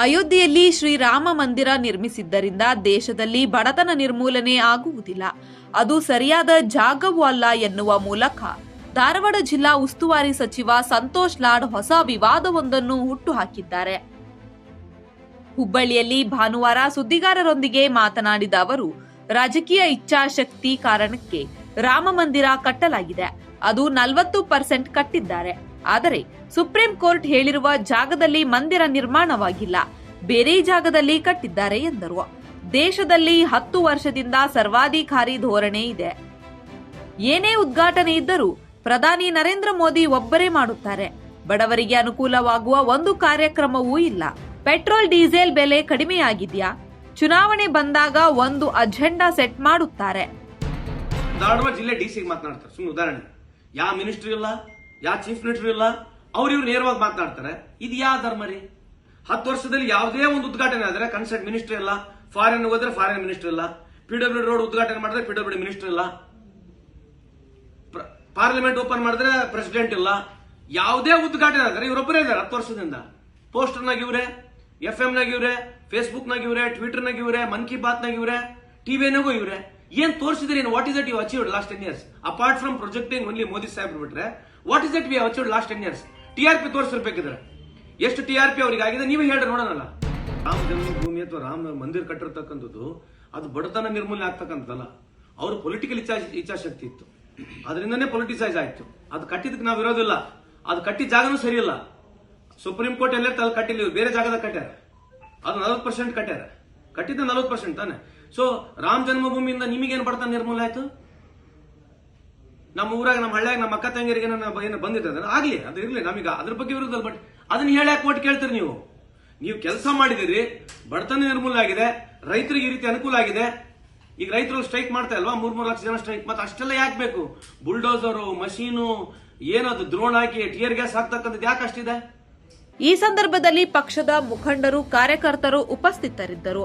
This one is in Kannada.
ಅಯೋಧ್ಯೆಯಲ್ಲಿ ಶ್ರೀರಾಮ ಮಂದಿರ ನಿರ್ಮಿಸಿದ್ದರಿಂದ ದೇಶದಲ್ಲಿ ಬಡತನ ನಿರ್ಮೂಲನೆ ಆಗುವುದಿಲ್ಲ. ಅದು ಸರಿಯಾದ ಜಾಗವೂ ಅಲ್ಲ ಎನ್ನುವ ಮೂಲಕ ಧಾರವಾಡ ಜಿಲ್ಲಾ ಉಸ್ತುವಾರಿ ಸಚಿವ ಸಂತೋಷ್ ಲಾಡ್ ಹೊಸ ವಿವಾದವೊಂದನ್ನು ಹುಟ್ಟುಹಾಕಿದ್ದಾರೆ. ಹುಬ್ಬಳ್ಳಿಯಲ್ಲಿ ಭಾನುವಾರ ಸುದ್ದಿಗಾರರೊಂದಿಗೆ ಮಾತನಾಡಿದ ಅವರು, ರಾಜಕೀಯ ಇಚ್ಛಾಶಕ್ತಿ ಕಾರಣಕ್ಕೆ ರಾಮ ಮಂದಿರ ಕಟ್ಟಲಾಗಿದೆ. ಅದು ನಲವತ್ತು ಪರ್ಸೆಂಟ್ ಕಟ್ಟಿದ್ದಾರೆ. ಆದರೆ ಸುಪ್ರೀಂ ಕೋರ್ಟ್ ಹೇಳಿರುವ ಜಾಗದಲ್ಲಿ ಮಂದಿರ ನಿರ್ಮಾಣವಾಗಿಲ್ಲ. ಬೇರೆ ಜಾಗದಲ್ಲಿ ಕಟ್ಟಿದ್ದಾರೆ ಎಂದರು. ದೇಶದಲ್ಲಿ ಹತ್ತು ವರ್ಷದಿಂದ ಸರ್ವಾಧಿಕಾರಿ ಧೋರಣೆ ಇದೆ. ಏನೇ ಉದ್ಘಾಟನೆ ಇದ್ದರೂ ಪ್ರಧಾನಿ ನರೇಂದ್ರ ಮೋದಿ ಒಬ್ಬರೇ ಮಾಡುತ್ತಾರೆ. ಬಡವರಿಗೆ ಅನುಕೂಲವಾಗುವ ಒಂದು ಕಾರ್ಯಕ್ರಮವೂ ಇಲ್ಲ. ಪೆಟ್ರೋಲ್, ಡೀಸೆಲ್ ಬೆಲೆ ಕಡಿಮೆಯಾಗಿದ್ಯಾ? ಚುನಾವಣೆ ಬಂದಾಗ ಒಂದು ಅಜೆಂಡಾ ಸೆಟ್ ಮಾಡುತ್ತಾರೆ. ಉದಾಹರಣೆ. ಯಾವ ಮಿನಿಸ್ಟ್ರಿ ಇಲ್ಲ ಯಾವ ಚೀಫ್ ಮಿನಿಸ್ಟರ್ ಇಲ್ಲ ಇವ್ರು ನೇರವಾಗಿ ಮಾತನಾಡ್ತಾರೆ ಇದು ಯಾವ ಧರ್ಮ ರೀ? ಹತ್ತು ವರ್ಷದಲ್ಲಿ ಯಾವುದೇ ಒಂದು ಉದ್ಘಾಟನೆ ಆದರೆ ಕನ್ಸರ್ಟ್ ಮಿನಿಸ್ಟರ್ ಇಲ್ಲ ಫಾರಿನ್ ಹೋದ್ರೆ ಫಾರಿನ್ ಮಿನಿಸ್ಟರ್ ಇಲ್ಲ ಪಿಡಬ್ಲ್ಯೂ ರೋಡ್ ಉದ್ಘಾಟನೆ ಮಾಡಿದ್ರೆ ಪಿಡಬ್ಲ್ಯೂ ಮಿನಿಸ್ಟರ್ ಇಲ್ಲ. ಪಾರ್ಲಿಮೆಂಟ್ ಓಪನ್ ಮಾಡಿದ್ರೆ ಪ್ರೆಸಿಡೆಂಟ್ ಇಲ್ಲ. ಯಾವುದೇ ಉದ್ಘಾಟನೆ ಆದರೆ ಇವರೊಬ್ಬರೇ ಇದ್ದಾರೆ ಹತ್ತು ವರ್ಷದಿಂದ. ಪೋಸ್ಟರ್ನಾಗ ಇವ್ರೆ ಎಫ್ ಎಂ ನಾಗ ಇವ್ರೆ ಫೇಸ್ಬುಕ್ ನಾಗ ಇವ್ರೆ ಟ್ವಿಟರ್ ನಾಗ ಇವ್ರೆ, ಮನ್ ಕಿ ಬಾತ್ ನಾಗ ಇವ್ರೆ ಟಿವಿನಾಗೂ ಇವ್ರೆ. ಏನ್ ತೋರಿಸಿದ್ರೆ what is you achieve last ten years apart from projecting only Modi Saheb ಬಿಟ್ರೆ what is that we achieve last ten years T R P ತೋರಿಸಿರ್ಬೇಕಿದ್ರೆ. ಎಷ್ಟು ಟಿ ಆರ್ ಪಿ ಅವ್ರಿಗೆ ಆಗಿದೆ ನೀವೇ ಹೇಳ್ರಿ ನೋಡೋಣಲ್ಲ. ರಾಮ ಜನ್ಮಭೂಮಿ ಅಥವಾ ರಾಮ ಮಂದಿರ ಕಟ್ಟಿರ್ತಕ್ಕಂಥದ್ದು, ಅದು ಬಡತನ ನಿರ್ಮೂಲನೆ ಆಗ್ತಕ್ಕಂಥದ್ದಲ್ಲ. ಅವ್ರ ಪೊಲಿಟಿಕಲ್ ಇಚ್ಛಾ, ಇಚ್ಛಾಶಕ್ತಿ ಇತ್ತು. ಅದರಿಂದನೇ ಪೊಲಿಟಿಸೈಸ್ ಆಯ್ತು. ಅದು ಕಟ್ಟಿದ್ದಕ್ಕೆ ನಾವು ಇರೋದಿಲ್ಲ. ಅದು ಕಟ್ಟಿದ ಜಾಗನೂ ಸರಿಯಿಲ್ಲ ಸುಪ್ರೀಂ ಕೋರ್ಟ್ ಎಲ್ಲೇ ತಲೆ ಕಟ್ಟಿಲ್ಲ ಬೇರೆ ಜಾಗದಾಗ ಕಟ್ಟ್ಯಾರ ಅದು ನಲ್ವತ್ತು ಪರ್ಸೆಂಟ್ ಕಟ್ಟ್ಯಾರ ಕಟ್ಟಿದ್ದು ನಲ್ವತ್ತು ಪರ್ಸೆಂಟ್ ತಾನೆ. ಸೊ ರಾಮ ಜನ್ಮಭೂಮಿಯಿಂದ ನಿಮಗೇನು ಬಡತನ ನಿರ್ಮೂಲ ಆಯ್ತು? ನಮ್ಮ ಊರಾಗ, ನಮ್ಮ ಹಳ್ಳಿಯಾಗ ನಮ್ಮ ಅಕ್ಕ ತಂಗಿಯರಿಗೆ ಏನು ಬಂದಿದೆ ಅದನ್ನ ಆಗ್ಲಿ, ಅದು ಇರ್ಲಿ, ನಮಗೆ ಅದ್ರ ಬಗ್ಗೆ ವಿರುದ್ಧ ಬಟ್ ಅದನ್ನ ಹೇಳಕ್ ಕೊಟ್ಟು ಕೇಳ್ತೀರಿ ನೀವು? ನೀವು ಕೆಲಸ ಮಾಡಿದಿರಿ, ಬಡತನ ನಿರ್ಮೂಲ ಆಗಿದೆ, ರೈತರಿಗೆ ಈ ರೀತಿ ಅನುಕೂಲ ಆಗಿದೆ. ಈಗ ರೈತರು ಸ್ಟ್ರೈಕ್ ಮಾಡ್ತಾ ಇಲ್ವಾ? ಮೂರ್, ಮೂರು ಲಕ್ಷ ಜನ ಸ್ಟ್ರೈಕ್ ಮತ್ತೆ ಅಷ್ಟೆಲ್ಲ ಯಾಕೆ ಬೇಕು? ಬುಲ್ಡೋಸರು ಮಷೀನು ಏನದು ದ್ರೋಣ ಹಾಕಿ ಟಿಯರ್ ಗ್ಯಾಸ್ ಹಾಕ್ತಕ್ಕಂಥದ್ದು ಯಾಕೆ ಅಷ್ಟಿದೆ? ಈ ಸಂದರ್ಭದಲ್ಲಿ ಪಕ್ಷದ ಮುಖಂಡರು, ಕಾರ್ಯಕರ್ತರು ಉಪಸ್ಥಿತರಿದ್ದರು.